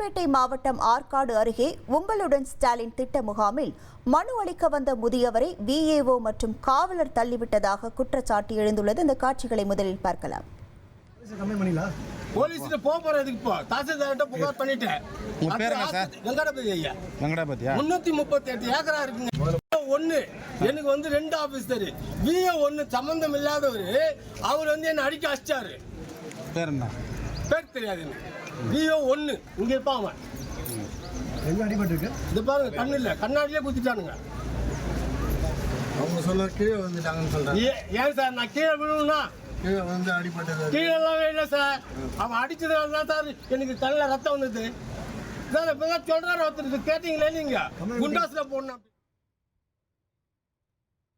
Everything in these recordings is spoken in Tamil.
ராணிப்பேட்டை மாவட்டம் ஆற்காடு அருகே உங்களுடன் ஸ்டாலின் திட்ட முகாமில் மனு அளிக்க வந்த முதியவரை விஏஓ மற்றும் காவலர் தள்ளிவிட்டதாக குற்றச்சாட்டு எழுந்துள்ளது. இந்த காட்சிகளை முதலில் பார்க்கலாம். கம்ப்ளைண்ட் பண்ணிங்களா போலீஸ்ல போக போறதுக்கு இப்போ தாசில்தார்கிட்ட புகார் பண்ணிட்டேன். உங்க பேர் என்ன சார்? வெங்கடபதி ஐயா. வெங்கடாபதியா? முன்னூத்தி முப்பத்தி எட்டு ஏக்கரா இருக்குங்க. எனக்கு வந்து ரெண்டு ஆபீசர் விஏ ஒண்ணு சம்பந்தம் இல்லாதவர் அவர் வந்து என்ன அடிக்க அடிச்சாரு. பேர் என்ன? பேர் தெரியாது விஏ ஒண்ணு. இங்க இருப்பான் அவன். எங்க அடிபட்டு இது பாருங்க கண்ணு இல்ல கண்ணாடியிலே குத்திட்டானுங்க அவங்க சொல்ல கீழே வந்துட்டாங்கன்னு சொல்றாங்க. ஏன் சார்? நான் கீழே விழுணும்னா கீழே வந்து அடிபட்டது. கீழே எல்லாம் இல்லை சார். அவன் அடிச்சதுனால தான் சார் எனக்கு கண்ணில் ரத்தம் வந்தது. சார் இப்போ தான் சொல்றாரு ஒருத்தருக்கு கேட்டீங்களே நீங்க. குண்டாஸ்ல போடணும்.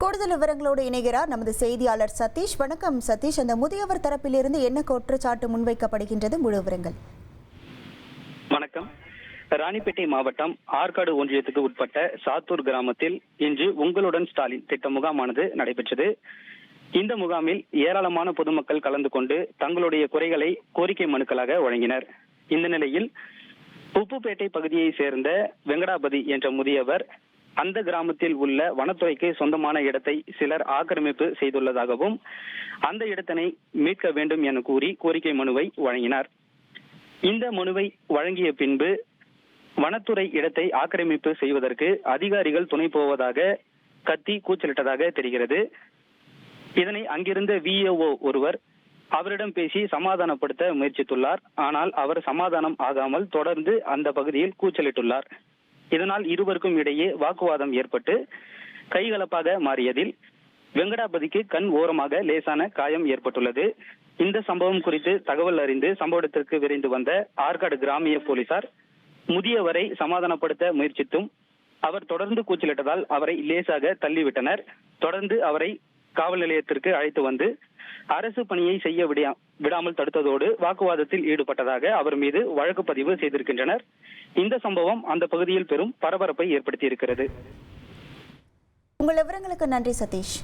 கூடுதல் விவரங்களோடு இணைகிறார் நமது செய்தியாளர் சதீஷ். வணக்கம் சதீஷ். அந்த முதியவர் தரப்பிலிருந்து என்ன குற்றச்சாட்டு முன்வைக்கப்படுகின்றது? முழு விவரங்கள். வணக்கம். ராணிப்பேட்டை மாவட்டம் ஆற்காடு ஒன்றியத்துக்கு உட்பட்ட சாத்தூர் கிராமத்தில் இன்று உங்களுடன் ஸ்டாலின் திட்ட முகாமானது நடைபெற்றது. இந்த முகாமில் ஏராளமான பொதுமக்கள் கலந்து கொண்டு தங்களுடைய குறைகளை கோரிக்கை மனுக்களாக வழங்கினர். இந்த நிலையில் உப்புப்பேட்டை பகுதியை சேர்ந்த வெங்கடாபதி என்ற முதியவர் அந்த கிராமத்தில் உள்ள வனத்துறைக்கு சொந்தமான இடத்தை சிலர் ஆக்கிரமிப்பு செய்துள்ளதாகவும் அந்த இடத்தினை மீட்க வேண்டும் என கூறி கோரிக்கை மனுவை வழங்கினார். இந்த மனுவை வழங்கிய பின்பு வனத்துறை இடத்தை ஆக்கிரமிப்பு செய்வதற்கு அதிகாரிகள் துணை போவதாக கத்தி கூச்சலிட்டதாக தெரிகிறது. இதனை அங்கிருந்த விஏஓ ஒருவர் அவரிடம் பேசி சமாதானப்படுத்த முயற்சித்துள்ளார். ஆனால் அவர் சமாதானம் ஆகாமல் தொடர்ந்து அந்த பகுதியில் கூச்சலிட்டுள்ளார். இதனால் இருவருக்கும் இடையே வாக்குவாதம் ஏற்பட்டு கைகலப்பாக மாறியதில் வெங்கடாபதிக்கு கண் ஓரமாக லேசான காயம் ஏற்பட்டுள்ளது. இந்த சம்பவம் குறித்து தகவல் அறிந்து சம்பவ இடத்திற்கு விரைந்து வந்த ஆற்காடு கிராமிய போலீசார் முதியவரை சமாதானப்படுத்த முயற்சித்தும் அவர் தொடர்ந்து கூச்சலிட்டதால் அவரை லேசாக தள்ளிவிட்டனர். தொடர்ந்து அவரை காவல் நிலையத்திற்கு அழைத்து வந்து அரசு பணியை செய்ய விடியா- விடாமல் தடுத்ததோடு வாக்குவாதத்தில் ஈடுபட்டதாக அவர் மீது வழக்கு பதிவு செய்திருக்கின்றனர். இந்த சம்பவம் அந்த பகுதியில் பெரும் பரபரப்பை ஏற்படுத்தியிருக்கிறது. உங்கள் விவரங்களுக்கு நன்றி சதீஷ்.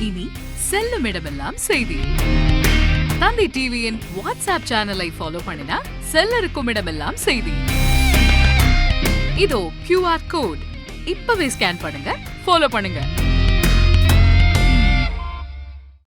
இனி செல்லும் இடமெல்லாம் செய்தி. தந்தை டிவியின் வாட்ஸ்அப் சேனலை ஃபாலோ பண்ணினா செல்ல இருக்கும் இடமெல்லாம் செய்தி. இதோ கியூஆர் கோட் இப்பவே ஸ்கேன் பண்ணுங்க ஃபாலோ பண்ணுங்க.